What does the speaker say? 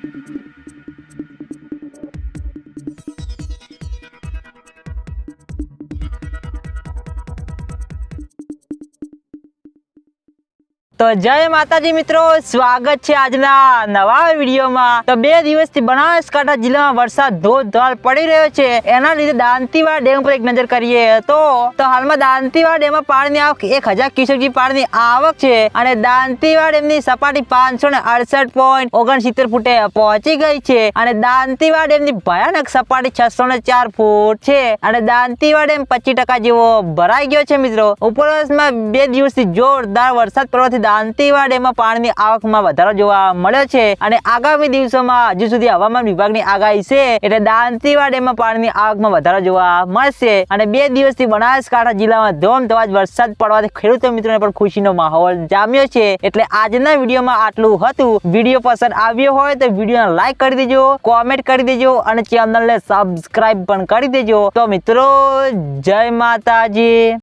Thank you. તો જય માતાજી મિત્રો, સ્વાગત છે આજના નવા વિડીયોમાં. તો બે દિવસથી બનાસકાંઠા જિલ્લામાં વરસાદ ધોધમાર પડી રહ્યો છે. એના લીધે દાંતીવાડા ડેમ પર એક નજર કરીએ તો તો હાલમાં દાંતીવાડા ડેમમાં પાણીની આવક એક હજાર ક્યુસેકની પાણીની આવક છે અને દાંતીવાડા ડેમની સપાટી પાંચસો ને અડસઠ પોઈન્ટ ઓગણસિત્તેર ફૂટે પહોંચી ગઈ છે અને દાંતીવાડા ડેમની ભયાનક સપાટી છસો ને ચાર ફૂટ છે અને દાંતીવાડા ડેમ પચીસ ટકા જેવો ભરાઈ ગયો છે મિત્રો. ઉપરવાસમાં બે દિવસથી જોરદાર વરસાદ પડવાથી દાંતીવાડા એમાં પાણીની આવકમાં વધારો જોવા મળ્યો છે અને આગામી દિવસોમાં હજુ સુધી હવામાન વિભાગની આગાહી છે એટલે દાંતીવાડ એમાં પાણીની આવકમાં વધારો જોવા મળશે અને બે દિવસથી બનાસકાંઠા જિલ્લામાં ધોમધમાજ વરસાદ પડવાથી ખેડૂતો મિત્રોને પણ ખુશીનો માહોલ જામ્યો છે એટલે આજના વિડીયોમાં આટલું હતું. વીડિયો પસંદ આવ્યો હોય તો વિડીયોને લાઈક કરી દેજો, કોમેન્ટ કરી દેજો અને ચેનલને સબસ્ક્રાઇબ પણ કરી દેજો. તો મિત્રો, જય માતાજી.